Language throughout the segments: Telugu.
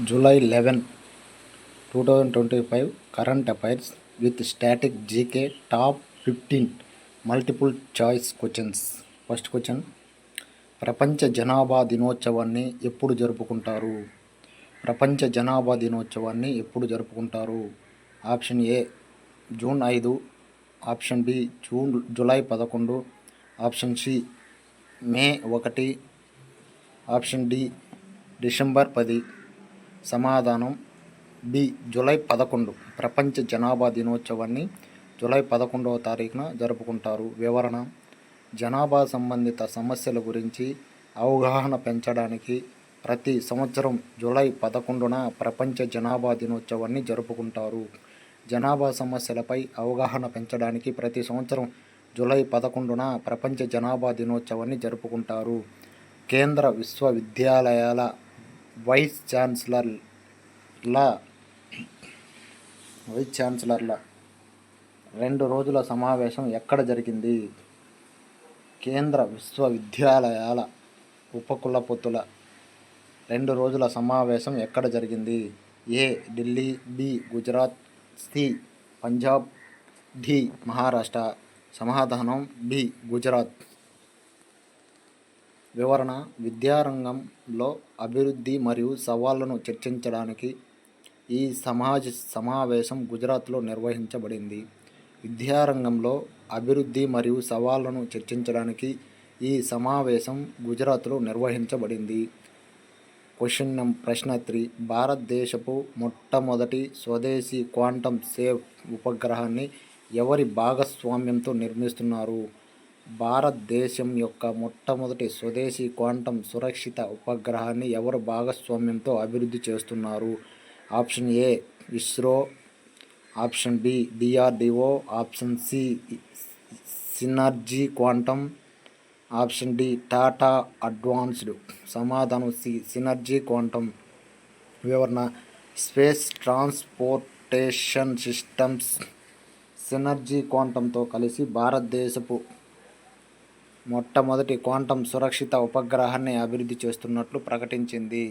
July eleven two thousand twenty five current affairs with static GK top fifteen multiple choice questions. First question ప్రపంచ జనాభా దినోత్సవాన్ని ఎప్పుడు జరుపుకుంటారు? ప్రపంచ జనాభా దినోత్సవాన్ని ఎప్పుడు జరుపుకుంటారు? ఆప్షన్ ఏ జూన్ ఐదు ఆప్షన్ బి జూన్ జూలై పదకొండు ఆప్షన్ సి మే ఒకటి ఆప్షన్ డి డిసెంబర్ పది. సమాధానం బి. జూలై పదకొండు. ప్రపంచ జనాభా దినోత్సవాన్ని జూలై పదకొండవ తారీఖున జరుపుకుంటారు. వివరణ. జనాభా సంబంధిత సమస్యల గురించి అవగాహన పెంచడానికి ప్రతి సంవత్సరం జూలై పదకొండున ప్రపంచ జనాభా దినోత్సవాన్ని జరుపుకుంటారు. జనాభా సమస్యలపై అవగాహన పెంచడానికి ప్రతి సంవత్సరం జూలై పదకొండున ప్రపంచ జనాభా దినోత్సవాన్ని జరుపుకుంటారు. కేంద్ర విశ్వవిద్యాలయాల వైస్ ఛాన్సలర్ల వైస్ ఛాన్సలర్ల రెండు రోజుల సమావేశం ఎక్కడ జరిగింది? కేంద్ర విశ్వవిద్యాలయాల ఉపకులపతుల రెండు రోజుల సమావేశం ఎక్కడ జరిగింది? A Delhi B Gujarat C Punjab D Maharashtra. సమాధానం బి గుజరాత్. వివరణ విద్యారంగంలో అభివృద్ధి మరియు సవాళ్ళను చర్చించడానికి ఈ సమాజ సమావేశం గుజరాత్లో నిర్వహించబడింది. విద్యారంగంలో అభివృద్ధి మరియు సవాళ్ళను చర్చించడానికి ఈ సమావేశం గుజరాత్లో నిర్వహించబడింది. క్వశ్చన్ నం ప్రశ్న త్రీ భారతదేశపు మొట్టమొదటి స్వదేశీ క్వాంటం సేఫ్ ఉపగ్రహాన్ని ఎవరి భాగస్వామ్యంతో నిర్మిస్తున్నారు? భారతదేశం యొక్క మొట్టమొదటి స్వదేశీ క్వాంటం సురక్షిత ఉపగ్రహాన్ని ఎవరు భాగస్వామ్యంతో అభివృద్ధి చేస్తున్నారు? Option A ISRO. Option B DRDO. Option C synergy quantum. Option D Tata advanced. సమాధానం సి సినర్జీ క్వాంటం. వివరణ స్పేస్ ట్రాన్స్పోర్టేషన్ సిస్టమ్స్ సినర్జీ క్వాంటంతో కలిసి భారతదేశపు మొట్టమొదటి క్వాంటం సురక్షిత ఉపగ్రహాన్ని అభివృద్ధి చేస్తున్నట్లు ప్రకటించింది.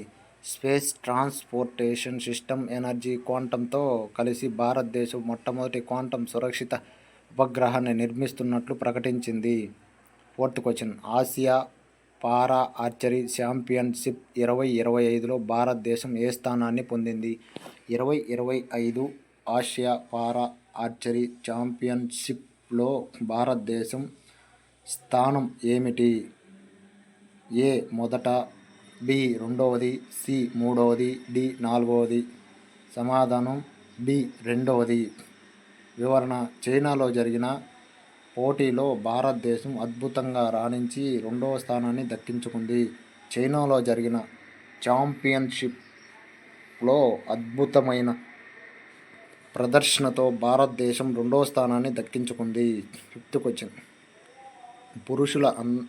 స్పేస్ ట్రాన్స్పోర్టేషన్ సిస్టమ్ ఎనర్జీ క్వాంటంతో కలిసి భారతదేశం మొట్టమొదటి క్వాంటం సురక్షిత ఉపగ్రహాన్ని నిర్మిస్తున్నట్లు ప్రకటించింది. Fourth question Asia para archery championship ఇరవై ఇరవై ఐదులో భారతదేశం ఏ స్థానాన్ని పొందింది? ఇరవై ఇరవై ఐదు ఆసియా పారా ఆర్చరీ ఛాంపియన్షిప్లో భారతదేశం స్థానం ఏమిటి? ఏ మొదట బి రెండవది సి మూడవది డి నాలుగవది. సమాధానం బి రెండవది. వివరణ చైనాలో జరిగిన పోటీలో భారతదేశం అద్భుతంగా రాణించి రెండవ స్థానాన్ని దక్కించుకుంది. చైనాలో జరిగిన ఛాంపియన్షిప్లో అద్భుతమైన ప్రదర్శనతో భారతదేశం రెండవ స్థానాన్ని దక్కించుకుంది. Fifth question. పురుషుల అన్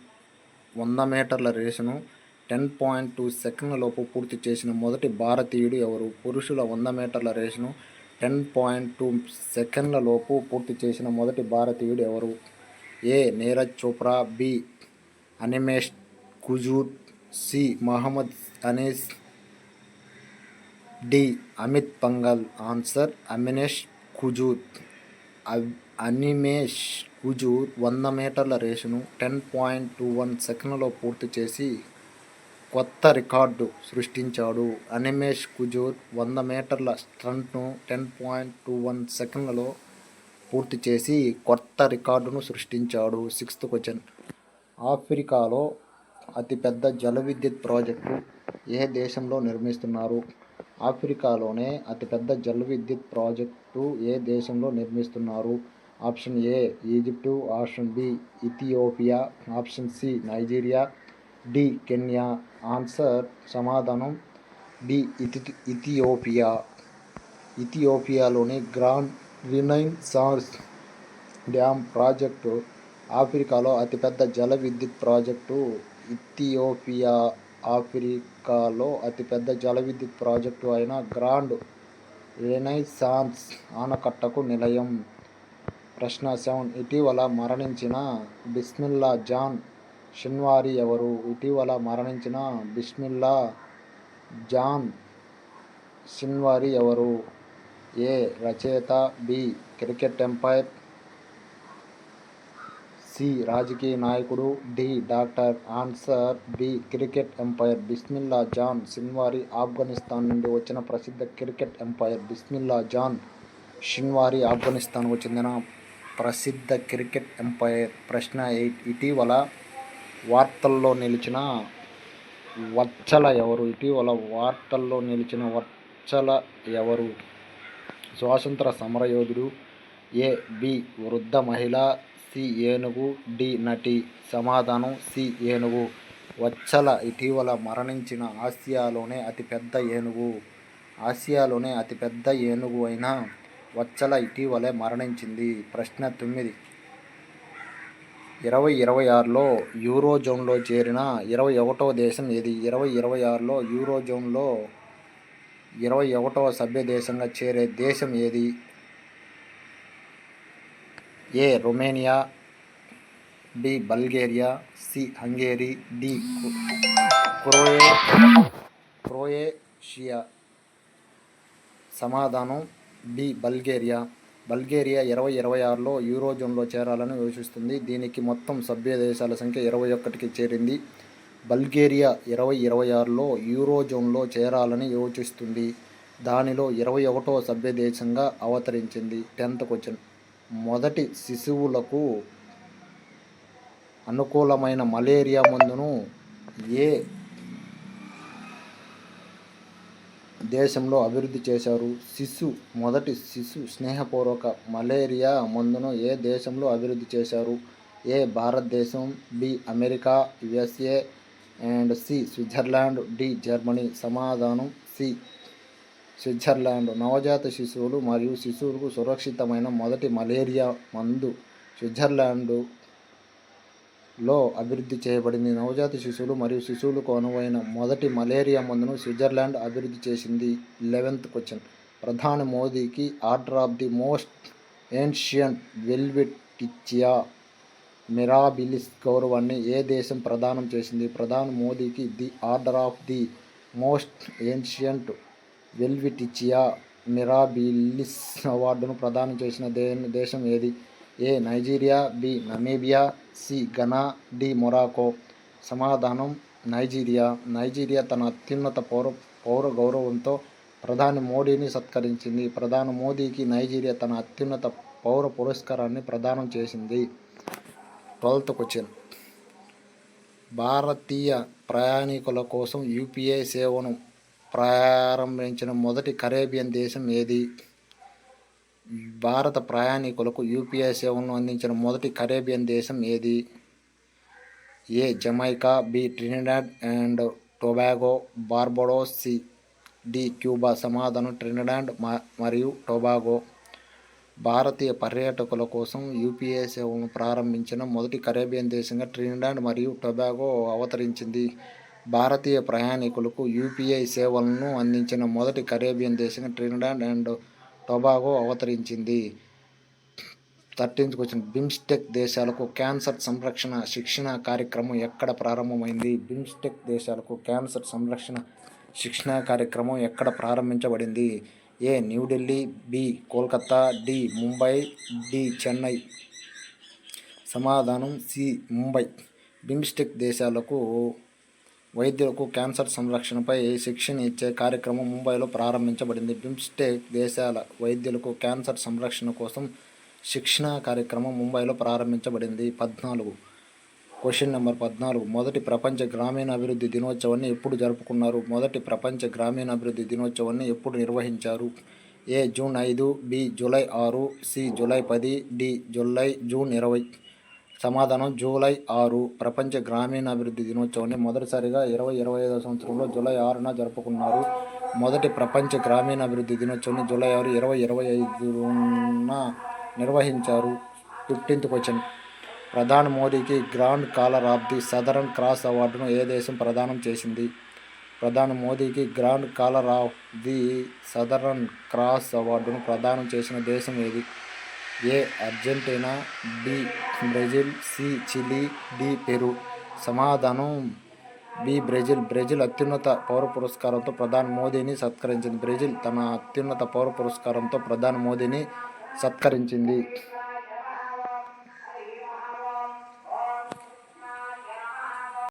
వంద మీటర్ల రేసును టెన్ పాయింట్ టూ సెకండ్లలోపు పూర్తి చేసిన మొదటి భారతీయుడు ఎవరు? పురుషుల వంద మీటర్ల రేసును టెన్ పాయింట్ టూ సెకండ్లలోపు పూర్తి చేసిన మొదటి భారతీయుడు ఎవరు? A. Neeraj Chopra B. Animesh Kujur C. Mohammad Anees D. Amit Panghal. Answer Aminesh Kujut Animesh Kujur వంద మీటర్ల రేసును టెన్ పాయింట్ టూ వన్ సెకండ్లో పూర్తి చేసి కొత్త రికార్డు సృష్టించాడు. అనిమేష్ కుజూర్ వంద మీటర్ల స్ట్రంట్ను టెన్ పాయింట్ టూ వన్ సెకండ్లలో పూర్తి చేసి కొత్త రికార్డును సృష్టించాడు. Sixth question. ఆఫ్రికాలో అతిపెద్ద జల విద్యుత్ ప్రాజెక్టు ఏ దేశంలో నిర్మిస్తున్నారు? ఆఫ్రికాలోనే అతిపెద్ద జల విద్యుత్ ప్రాజెక్ట్ ఏ దేశంలో నిర్మిస్తున్నారు? Option A Egypt. Option B Ethiopia. Option C Nigeria. D Kenya. Answer సమాధానం బి ఇథి ఇథియోపియా. ఇథియోపియాలోని గ్రాండ్ రినైన్ సార్స్ డ్యామ్ ప్రాజెక్టు ఆఫ్రికాలో అతిపెద్ద జల విద్యుత్ ప్రాజెక్టు. ఇథియోపియా ఆఫ్రికాలో అతిపెద్ద జల విద్యుత్ ప్రాజెక్టు అయిన గ్రాండ్ రెనైసాన్స్ ఆనకట్టకు నిలయం. ప్రశ్న సెవెన్. ఇటీవల మరణించిన బిస్మిల్లా జాన్ షిన్వారి ఎవరు? ఇటీవల మరణించిన బిస్మిల్లా జాన్ షిన్వారి ఎవరు? ఏ రచయిత బి క్రికెట్ ఎంపైర్ సి. రాజకీయ నాయకుడు D. Doctor answer. B. Cricket umpire Bismillah Jan. Shinwari Afghanistan నుండి వచ్చిన ప్రసిద్ధ క్రికెట్ ఎంపైర్ బిస్మిల్లా జాన్ షిన్వారి ఆఫ్ఘనిస్తాన్కు చెందిన ప్రసిద్ధ క్రికెట్ ఎంపైర్. ప్రశ్న ఎయిట్. ఇటీవల వార్తల్లో నిలిచిన వచ్చల ఎవరు? ఇటీవల వార్తల్లో నిలిచిన వచ్చల ఎవరు? స్వాతంత్ర సమరయోధుడు ఏ. బి. వృద్ధ మహిళ సి ఏనుగు డి నటి సమాధానం సి ఏనుగు. వచ్చల ఇటీవల మరణించిన ఆసియాలోనే అతిపెద్ద ఏనుగు. ఆసియాలోనే అతిపెద్ద ఏనుగు అయిన వచ్చల ఇటీవలే మరణించింది. ప్రశ్న తొమ్మిది. ఇరవై ఇరవై ఆరులో యూరో జోన్లో చేరిన ఇరవై ఒకటవ దేశం ఏది? ఇరవై ఇరవై ఆరులో యూరో జోన్లో ఇరవై ఒకటవ సభ్య దేశంగా చేరే దేశం ఏది? A Romania B Bulgaria C Hungary D క్రోయే Croatia. సమాధానం బి బల్గేరియా. బల్గేరియా ఇరవై ఇరవై ఆరులో యూరోజోన్లో చేరాలని యోచిస్తుంది. దీనికి మొత్తం సభ్య దేశాల సంఖ్య ఇరవై ఒకటికి చేరింది. బల్గేరియా ఇరవై ఇరవై ఆరులో యూరోజోన్లో చేరాలని యోచిస్తుంది. దానిలో ఇరవై ఒకటో సభ్య దేశంగా అవతరించింది. Tenth question. మొదటి శిశువులకు అనుకూలమైన మలేరియా మందును ఏ దేశంలో అభివృద్ధి చేశారు? శిశు మొదటి శిశు స్నేహపూర్వక మలేరియా మందును ఏ దేశంలో అభివృద్ధి చేశారు? ఏ భారతదేశం B America USA and C Switzerland D Germany. సమాధానం సి స్విట్జర్లాండ్ నవజాత శిశువులు మరియు శిశువులకు సురక్షితమైన మొదటి మలేరియా మందు స్విట్జర్లాండ్లో అభివృద్ధి చేయబడింది. నవజాత శిశువులు మరియు శిశువులకు అనువైన మొదటి మలేరియా మందును స్విట్జర్లాండ్ అభివృద్ధి చేసింది. Eleventh question. ప్రధాని మోదీకి order of the most ancient Welwitschia Mirabilis గౌరవాన్ని ఏ దేశం ప్రదానం చేసింది? ప్రధాని మోదీకి the order of the most ancient Welwitschia Mirabilis అవార్డును ప్రదానం చేసిన దే దేశం ఏది? A Nigeria B Namibia C Ghana D Morocco. సమాధానం నైజీరియా. నైజీరియా తన అత్యున్నత పౌర పౌర గౌరవంతో ప్రధాని మోడీని సత్కరించింది. ప్రధాని మోదీకి నైజీరియా తన అత్యున్నత పౌర పురస్కారాన్ని ప్రదానం చేసింది. Twelfth question. భారతీయ ప్రయాణికుల కోసం యూపీఐ సేవను ప్రారంభించిన మొదటి కరేబియన్ దేశం ఏది? భారత ప్రయాణికులకు యూపీఐ సేవలను అందించిన మొదటి కరేబియన్ దేశం ఏది? A Jamaica B Trinidad and Tobago Barbados C D Cuba సమాధానం ట్రినిడాడ్ మరియు టొబాగో. భారతీయ పర్యాటకుల కోసం యూపీఐ సేవలను ప్రారంభించిన మొదటి కరేబియన్ దేశంగా ట్రినిడాడ్ మరియు టొబాగో అవతరించింది. భారతీయ ప్రయాణికులకు యూపీఐ సేవలను అందించిన మొదటి కరేబియన్ దేశంగా ట్రినిడాడ్ అండ్ టొబాగో అవతరించింది. థర్టీన్త్ వచ్చిన బిమ్స్టెక్ దేశాలకు క్యాన్సర్ సంరక్షణ శిక్షణ కార్యక్రమం ఎక్కడ ప్రారంభమైంది? బిమ్స్టెక్ దేశాలకు క్యాన్సర్ సంరక్షణ శిక్షణ కార్యక్రమం ఎక్కడ ప్రారంభించబడింది? A New Delhi B Kolkata D Mumbai D Chennai. సమాధానం సి ముంబై. బిమ్స్టెక్ దేశాలకు వైద్యులకు క్యాన్సర్ సంరక్షణపై శిక్షణ ఇచ్చే కార్యక్రమం ముంబైలో ప్రారంభించబడింది. బిమ్స్టెక్ దేశాల వైద్యులకు క్యాన్సర్ సంరక్షణ కోసం శిక్షణ కార్యక్రమం ముంబైలో ప్రారంభించబడింది. పద్నాలుగు. క్వశ్చన్ నెంబర్ పద్నాలుగు. మొదటి ప్రపంచ గ్రామీణాభివృద్ధి దినోత్సవాన్ని ఎప్పుడు జరుపుకున్నారు? మొదటి ప్రపంచ గ్రామీణాభివృద్ధి దినోత్సవాన్ని ఎప్పుడు నిర్వహించారు? ఏ. జూన్ ఐదు బి. జూలై ఆరు సి. జూలై పది డి. జూలై జూన్ ఇరవై సమాధానం జూలై ఆరు ప్రపంచ గ్రామీణాభివృద్ధి దినోత్సవాన్ని మొదటిసారిగా ఇరవై ఇరవై ఐదవ సంవత్సరంలో జూలై ఆరున జరుపుకున్నారు. మొదటి ప్రపంచ గ్రామీణాభివృద్ధి దినోత్సవాన్ని జూలై ఆరు ఇరవై ఇరవై ఐదున నిర్వహించారు. Fifteenth question. ప్రధాని మోదీకి Grand Collar of the Southern Cross అవార్డును ఏ దేశం ప్రదానం చేసింది? ప్రధాని మోదీకి Grand Collar of the Southern Cross అవార్డును ప్రదానం చేసిన దేశం ఏది? A Argentina? B Brazil. C Chile. D Peru. సమాధానం. B Brazil. బ్రెజిల్ అత్యున్నత పౌర పురస్కారంతో ప్రధాని మోదీని సత్కరించింది. బ్రెజిల్ తన అత్యున్నత పౌర పురస్కారంతో ప్రధాని మోదీని సత్కరించింది.